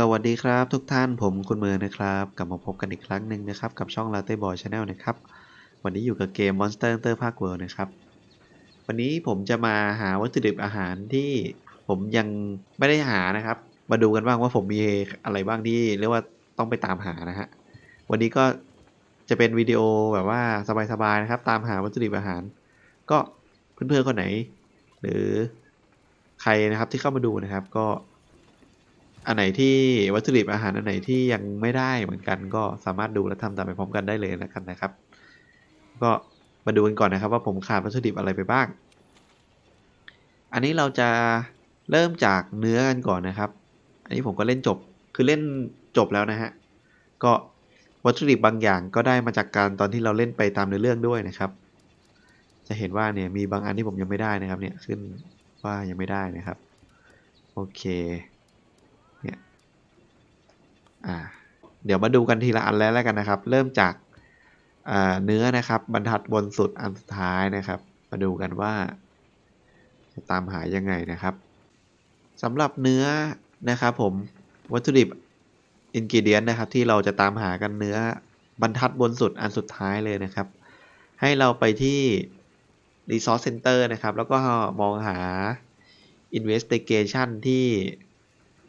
สวัสดีครับทุกท่านผมคุณเมือนะครับกลับมาพบกันอีกครั้งหนึ่งนะครับกับช่อง Latte Boy Channel นะครับวันนี้อยู่กับเกม Monster Hunter Park World นะครับวันนี้ผมจะมาหาวัตถุดิบอาหารที่ผมยังไม่ได้หานะครับ มาดูกันบ้างว่าผมมีอะไรบ้างที่เรียกว่าต้องไปตามหานะฮะวันนี้ก็จะเป็นวิดีโอแบบว่าสบายๆนะครับ ตามหาวัตถุดิบอาหาร ก็เพื่อนๆคนไหน หรือใครนะครับที่เข้ามาดูนะครับ ก็ อันไหนที่วัตถุดิบอาหารอันไหนที่ยังไม่ได้เหมือนกันก็สามารถดูและทำตามไปพร้อมกันได้เลยนะครับนะครับ ก็มาดูกันก่อนนะครับ ว่าผมขาดวัตถุดิบอะไรไปบ้าง อันนี้เราจะเริ่มจากเนื้อกันก่อนนะครับ อันนี้ผมก็เล่นจบคือเล่นจบแล้วนะฮะก็วัตถุดิบบางอย่างก็ได้มาจากการตอนที่เราเล่นไปตามในอเรื่องด้วยนะครับ จะเห็นว่าเนี่ยมีบางอันที่ผมยังไม่ได้นะครับเนี่ยขึ้นว่ายังไม่ได้นะครับ โอเค อ่าเดี๋ยวมาดูกันทีละอันแล้วแล้วกันนะครับ เริ่มจากเนื้อนะครับบรรทัดบนสุดอันสุดท้ายนะครับ มาดูกันว่า จะตามหายังไงนะครับสำหรับเนื้อนะครับผมวัตถุดิบอินกิเดียนนะครับที่เราจะตามหากันเนื้อบรรทัดบนสุดอันสุดท้ายเลยนะครับ ให้เราไปที่ Resource Center นะครับ แล้วก็มองหา Investigation ที่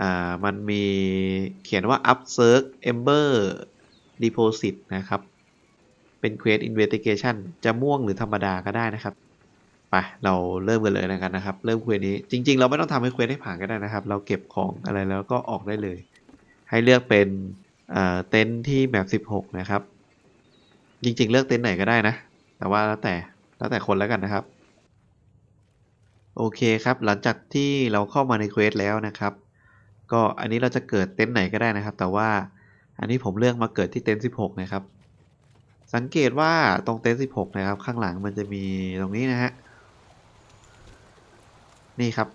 อ่ามันมีเขียนว่า upsurge ember deposit นะครับ เป็น quest investigation จะม่วงหรือธรรมดาก็ได้นะครับไปเราเริ่มกันเลยนะกันนะครับ เริ่มเควสนี้จริง ๆ เราไม่ต้องทำให้เควสให้ผ่านก็ได้นะครับ เราเก็บของอะไรแล้วก็ออกได้เลย ให้เลือกเป็นเอ่อเต็นท์ที่แมป16 นะครับ จริง ๆ เลือกเต็นท์ไหนก็ได้นะ แต่ว่าแล้วแต่แล้วแต่คนแล้วกันนะครับ โอเคครับ หลังจากที่เราเข้ามาในเควสแล้วนะครับ ก็อันนี้เราจะเกิดเต็นท์ไหนก็ได้นะครับ แต่ว่าอันนี้ผมเลือกมาเกิดที่เต็นท์16 นะครับ สังเกตว่าตรงเต็นท์16 นะครับ ข้างหลังมันจะมีตรงนี้นะฮะ นี่ครับ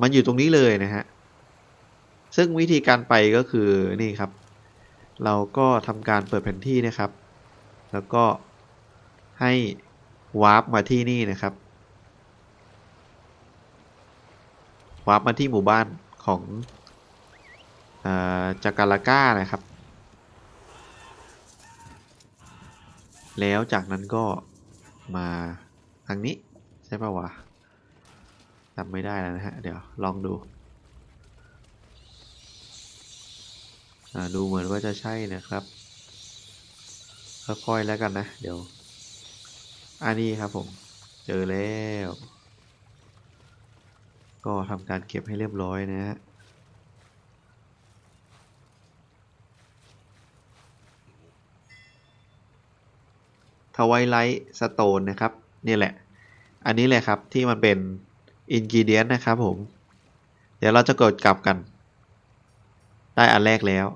มันอยู่ตรงนี้เลยนะฮะ ซึ่งวิธีการไปก็คือนี่ครับ เราก็ทำการเปิดแผนที่นะครับ แล้วก็ให้วาร์ปมาที่นี่นะครับวาร์ปมาที่หมู่บ้าน ของจาการาก้านะครับ แล้วจากนั้นก็มาทางนี้ ใช่ป่าวะจำไม่ได้แล้วนะฮะ เดี๋ยวลองดู ดูเหมือนว่าจะใช่นะครับ ค่อยๆแล้วกันนะ เดี๋ยว อันนี้ครับผม เจอแล้ว ก็ทำการเก็บให้เรียบร้อยนะฮะทวายไลท์สโตนนะครับนี่แหละ อันนี้แหละครับที่มันเป็นอินกิเดียนนะครับผม เดี๋ยวเราจะกดกลับกัน ได้อันแรกแล้ว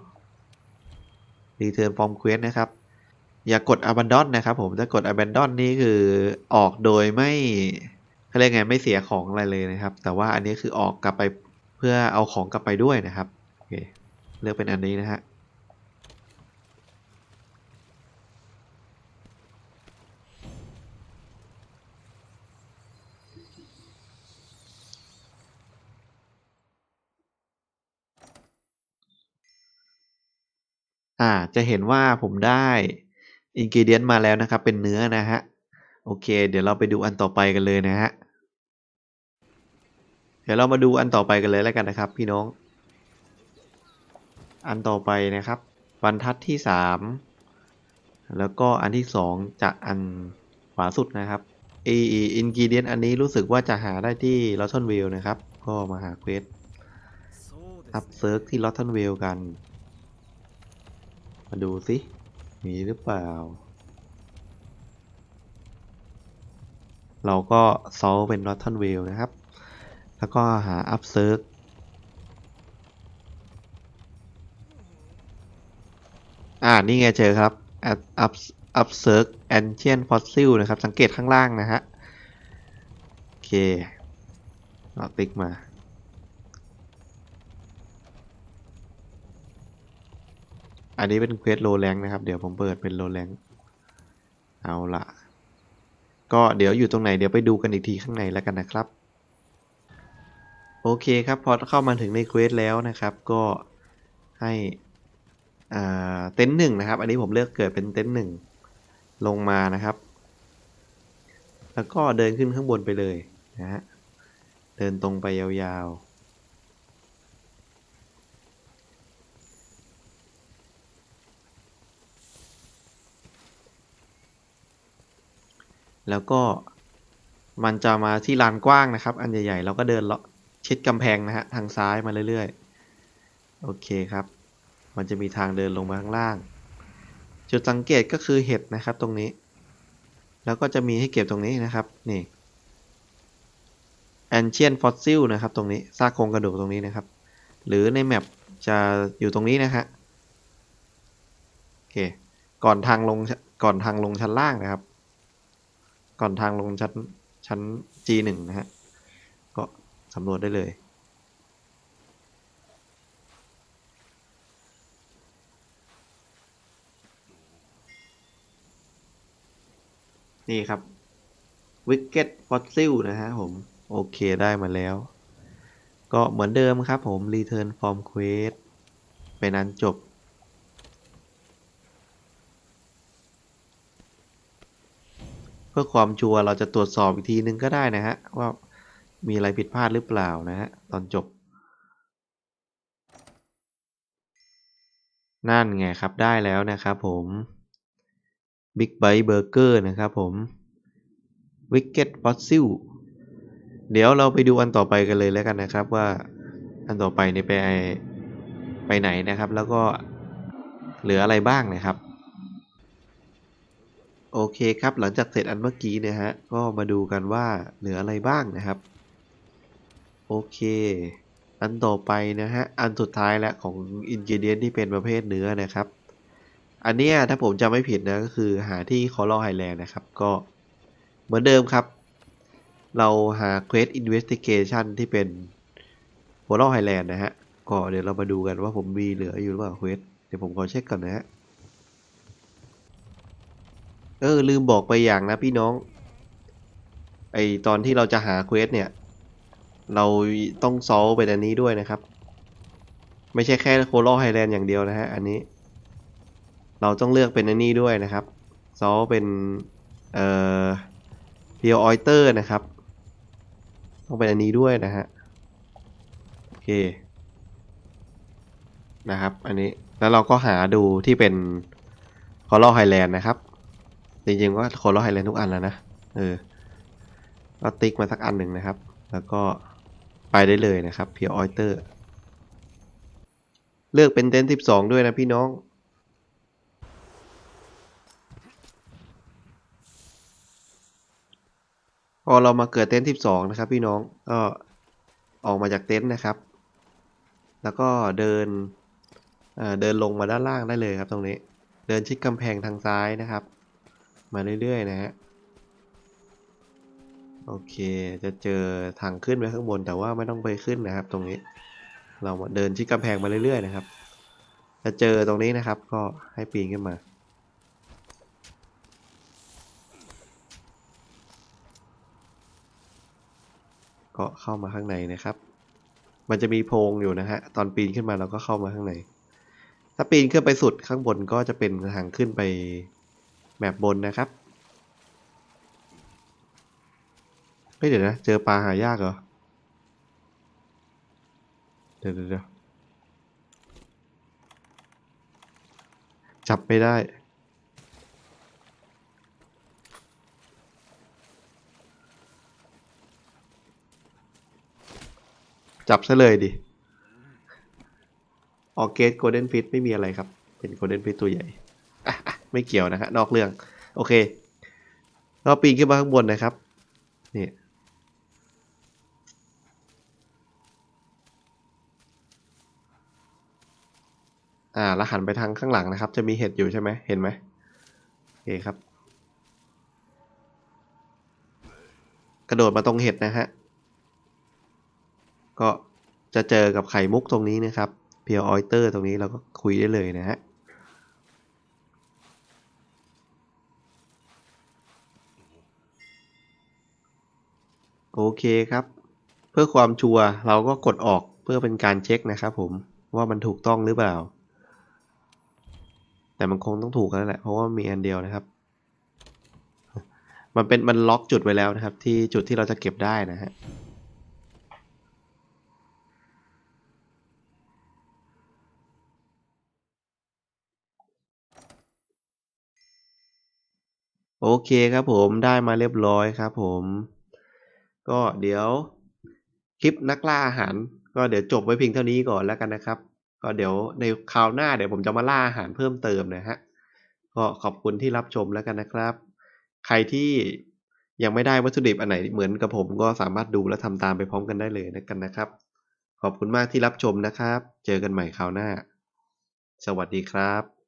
Return from Quest นะครับ อย่ากด Abandon นะครับผมถ้ากด Abandon นี่คือออกโดยไม่ เขาเรียกไงไม่เสียของอะไรเลยนะครับ แต่ว่าอันนี้คือออกกลับไปเพื่อเอาของกลับไปด้วยนะครับโอเคเลือกเป็นอันนี้นะฮะอ่าจะเห็นว่าผมได้อินกิเดียนมาแล้วนะครับ เป็นเนื้อนะฮะ โอเค เดี๋ยวเราไปดูอันต่อไปกันเลยนะฮะ ดี๋ยวเรามาดูอันต่อไปกันเลยแล้วกันนะครับ พี่น้อง อันต่อไปนะครับ บรรทัดที่สามแล้วก็อันที่สองจากอันขวาสุดนะครับเออินกิเดียนอันนี้รู้สึกว่าจะหาได้ที่ลอตทอนเวลนะครับ ก็มาหาเควสอัพเซิร์กที่ลอตทอนเวลกัน มาดูสิมีหรือเปล่า เราก็ซอลเป็น r o t t o n w a l นะครับ แล้วก็หา up search อ่า นี่ไงเจอครับ up up search ancient fossil นะครับ สังเกตข้างล่างนะฮะ โอเคเอาติ๊กมาอันนี้เป็นเควสโลแรงนะครับ เดี๋ยวผมเปิดเป็นโลแรงเอาละก็เดี๋ยวอยู่ตรงไหนเดี๋ยวไปดูกันอีกทีข้างในแล้วกันนะครับ โอเคครับ พอเข้ามาถึงในเควสแล้วนะครับ ก็ให้เต็นท์หนึ่งนะครับ อันนี้ผมเลือกเกิดเป็นเต็นท์หนึ่งลงมานะครับ แล้วก็เดินขึ้นข้างบนไปเลยนะฮะ เดินตรงไปยาวๆแล้วก็มันจะมาที่ลานกว้างนะครับ อันใหญ่ๆ เราก็เดินเลาะ ชิดกำแพงนะฮะ ทางซ้ายมาเรื่อยๆ โอเคครับ มันจะมีทางเดินลงมาข้างล่าง จุดสังเกตก็คือเห็ดนะครับตรงนี้ แล้วก็จะมีให้เก็บตรงนี้นะครับ นี่ ancient fossil นะครับตรงนี้ซากโครงกระดูกตรงนี้นะครับ หรือในแมปจะอยู่ตรงนี้นะฮะโอเค ก่อนทางลงก่อนทางลงชั้นล่างนะครับ ก่อนทางลงชั้นชั้น G1 นะฮะ สำรวจได้เลย นี่ครับ Wicked Fossil นะฮะผม โอเคได้มาแล้ว ก็เหมือนเดิมครับผม Return from Quest เป็นอันจบเพื่อความชัวร์เราจะตรวจสอบอีกทีนึงก็ได้นะฮะว่า มีอะไรผิดพลาดหรือเปล่านะฮะตอนจบ นั่นไงครับได้แล้วนะครับผม Big Bite Burger นะครับผม Wicked Fossil เดี๋ยวเราไปดูอันต่อไปกันเลยแล้วกันนะครับว่าอันต่อไปนี่ไปไปไหนนะครับ แล้วก็เหลืออะไรบ้างนะครับ โอเคครับหลังจากเสร็จอันเมื่อกี้นะฮะก็มาดูกันว่าเหลืออะไรบ้างนะครับ โอเค อันต่อไปนะฮะ อันสุดท้ายแล้วของอินกิเดียนที่เป็นประเภทเนื้อนะครับ อันนี้ถ้าผมจำไม่ผิดนะก็คือหาที่คอร์ลไฮแลนด์นะครับ ก็เหมือนเดิมครับ เราหา Quest Investigation ที่เป็น c o r a l Highland นะฮะ ก็เดี๋ยวเรามาดูกันว่าผมมีเหลืออยู่หรือเปล่า Quest เดี๋ยวผมขอเช็คก่อนนะฮะเออลืมบอกไปอย่างนะพี่น้อง ไอตอนที่เราจะหา Quest เนี่ย เราต้องซอลเป็นอันนี้ด้วยนะครับ ไม่ใช่แค่ c o r a l Highland อย่างเดียวนะฮะอันนี้ เราต้องเลือกเป็นอันนี้ด้วยนะครับซอลเป็นเอ่อเพียวออยเตอร์นะครับต้องเป็นอันนี้ด้วยนะฮะโอเคนะครับ อันนี้แล้วเราก็หาดูที่เป็นคอร์ลไฮแลนด์นะครับ จริงๆก็คอร์ลไฮแลนด์ทุกอันแล้วนะ เออก็ติ๊กมาสักอันหนึ่งนะครับ แล้วก็ ไปได้เลยนะครับเพียวออยเตอร์ เลือกเป็นเต็นท์12 ด้วยนะพี่น้อง พอเรามาเกิดเต็นท์ที่สองนะครับพี่น้องก็ออกมาจากเต็นท์นะครับ แล้วก็เดินเเดินลงมาด้านล่างได้เลยครับตรงนี้ เดินชิดกำแพงทางซ้ายนะครับ มาเรื่อยๆนะฮะ โอเค จะเจอทางขึ้นไปข้างบนแต่ว่าไม่ต้องไปขึ้นนะครับ ตรงนี้ เราเดินชิดกำแพงมาเรื่อยๆนะครับ จะเจอตรงนี้นะครับ ก็ให้ปีนขึ้นมา ก็เข้ามาข้างในนะครับ มันจะมีโพรงอยู่นะฮะ ตอนปีนขึ้นมาเราก็เข้ามาข้างใน ถ้าปีนขึ้นไปสุดข้างบนก็จะเป็นทางขึ้นไปแมปบนนะครับ เฮ้ยเดี๋ยวนะ เจอปลาหายากเหรอ เดี๋ยวเดี๋ยวจับไม่ได้จับซะเลยดิ ออเกสโกลเด้นฟิตไม่มีอะไรครับ เป็นโกลเด้นฟิตตัวใหญ่ ไม่เกี่ยวนะฮะ นอกเรื่อง โอเค เราปีนขึ้นมาข้างบนนะครับ นี่ อ่าแล้วหันไปทางข้างหลังนะครับ จะมีเห็ดอยู่ใช่ไหมเห็นไหมโอเคครับ กระโดดมาตรงเห็ดนะฮะก็จะเจอกับไข่มุกตรงนี้นะครับเพียวออยเตอร์ตรงนี้เราก็คุยได้เลยนะฮะโอเคครับ เพื่อพื่อความชัวร์เราก็กดออกเพื่อเป็นการเช็คนะครับผมว่ามันถูกต้องหรือเปล่า แต่มันคงต้องถูกแล้วแหละเพราะว่ามีอันเดียวนะครับ มันเป็นมันล็อกจุดไว้แล้วนะครับ ที่จุดที่เราจะเก็บได้นะฮะโอเคครับผมได้มาเรียบร้อยครับผม ก็เดี๋ยวคลิปนักล่าอาหาร ก็เดี๋ยวจบไว้เพียงเท่านี้ก่อนแล้วกันนะครับ ก็เดี๋ยวในคราวหน้าเดี๋ยวผมจะมาล่าอาหารเพิ่มเติมนะฮะก็ขอบคุณที่รับชมแล้วกันนะครับ ใครที่ยังไม่ได้วัตถุดิบอันไหนเหมือนกับผมก็สามารถดูและทำตามไปพร้อมกันได้เลยนะกันนะครับ ขอบคุณมากที่รับชมนะครับ เจอกันใหม่คราวหน้า สวัสดีครับ